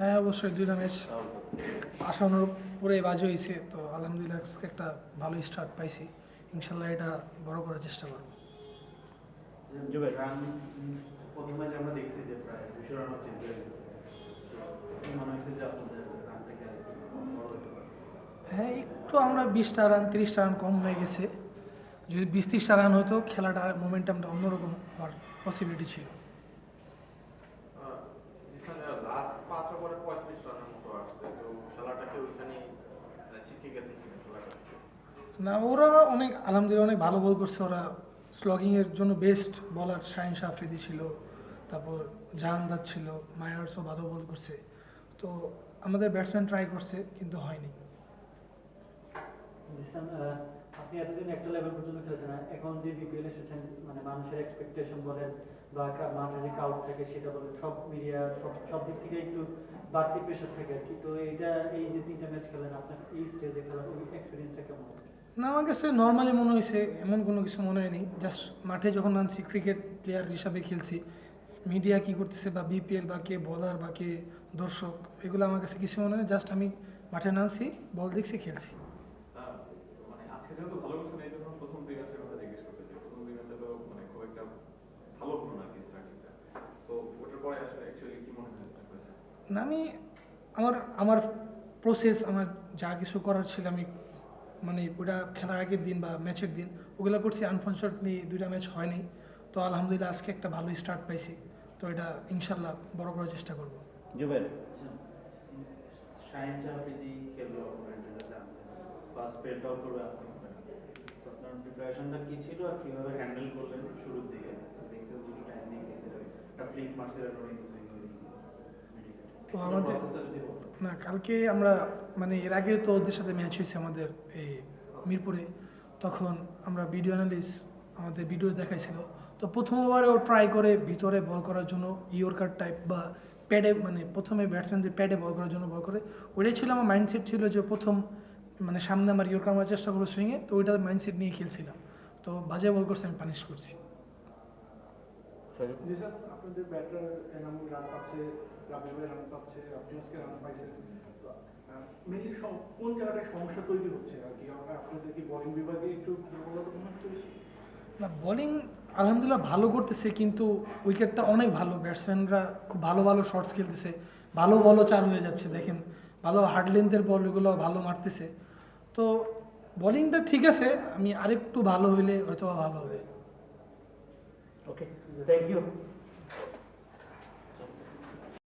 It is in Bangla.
হ্যাঁ অবশ্যই দুইটা ম্যাচ আসানোর পরে বাজে হয়েছে। তো আলহামদুলিল্লাহ আজকে একটা ভালো স্টার্ট পাইছি। ইনশাল্লাহ এটা বড় করার চেষ্টা করব। হ্যাঁ একটু আমরা বিশটা রান তিরিশটা রান কম হয়ে গেছে। যদি বিশ তিরিশটা রান হতো খেলাটা মোমেন্টামটা অন্যরকম হওয়ার পসিবিলিটি ছিল। না, ওরা অনেক, আলহামদুলিল্লাহ অনেক ভালো বল করছে ওরা স্লগিংয়ের জন্য বেস্ট বলার শাহিন আফ্রিদি ছিল, তারপর জাহানদার ছিল, মায়ার্সও ভালো বল করছে। তো আমাদের ব্যাটসম্যান ট্রাই করছে, কিন্তু হয়নি। আপনি এতদিন একটা লেভেল পর্যন্ত এখন যে এসেছেন মানে মানুষের বলেন বা যে সেটা বলেন, সব সব সব দিক থেকে একটু বাড়তি আর কি। তো এই যে তিনটা ম্যাচ খেলেন, আপনার এই না আমার কাছে নর্মালি মনে হয়েছে এমন কোনো কিছু মনে হয়নি। জাস্ট মাঠে যখন নামছি ক্রিকেট প্লেয়ার হিসাবে খেলছি মিডিয়া কি করতেছে বা বিপিএল বা কে বলার বা কে দর্শক এগুলো আমার কাছে কিছু মনে হয় জাস্ট আমি মাঠে নামছি বল দেখছি খেলছি। মানে মানে না আমি আমার আমার প্রসেস আমার যা কিছু করার ছিল আমি মানে ওটা খেলার আগের দিন বা ম্যাচের দিন ওগুলো করছি। আনফর্চুনেটলি দুইটা ম্যাচ হয়নি। তো আলহামদুলিল্লাহ আজকে একটা ভালো স্টার্ট পাইছি। তো এটা ইনশাল্লাহ বড় করার চেষ্টা করব। প্রিপারেশনটা কি ছিল আর কীভাবে হ্যান্ডেল করলেন শুরুর দিকে? দেখতে দুটো টাইম নিয়ে গেছিল একটা ফ্লিক মারছিলেন তো আমাদের না, কালকে আমরা মানে এর আগে তো ওদের সাথে ম্যাচ হয়েছে আমাদের এই মিরপুরে, তখন আমরা ভিডিও অ্যানালিস্ট আমাদের ভিডিও দেখাইছিল। তো প্রথমবার ও ট্রাই করে ভিতরে বল করার জন্য ইয়র্কার টাইপ বা প্যাডে মানে প্রথমে ব্যাটসম্যানদের প্যাডে বল করার জন্য বল করে। ওইটাই ছিল আমার মাইন্ডসেট ছিল যে প্রথম মানে সামনে আমার ইয়র্কার মারার চেষ্টা করব সুইংয়ে তো ওইটার মাইন্ডসেট নিয়ে খেলছিলাম। তো বাজে বল করছে, আমি পানিশ করছি। জি স্যার আপনাদের ব্যাটার এনামুল রান পাচ্ছে রাবিল ভাই রান পাচ্ছে আপনি আজকে রান পাইছেন। মেনলি কোন জায়গাটায় সমস্যা তৈরি হচ্ছে আর কি? আমরা আপনাদের কি বোলিং বিভাগে একটু দুর্বলতা মনে হচ্ছে না বোলিং আলহামদুলিল্লাহ ভালো করতেছে কিন্তু উইকেটটা অনেক ভালো। ব্যাটসম্যানরা খুব ভালো ভালো শর্টস খেলতেছে ভালো বলও চার হয়ে যাচ্ছে দেখেন। ভালো হার্ড লেন্থের বল এগুলো ভালো মারতেছে। তো বোলিংটা ঠিক আছে আমি আরেকটু ভালো হইলে হয়তো ভালো হবে। Okay, thank you.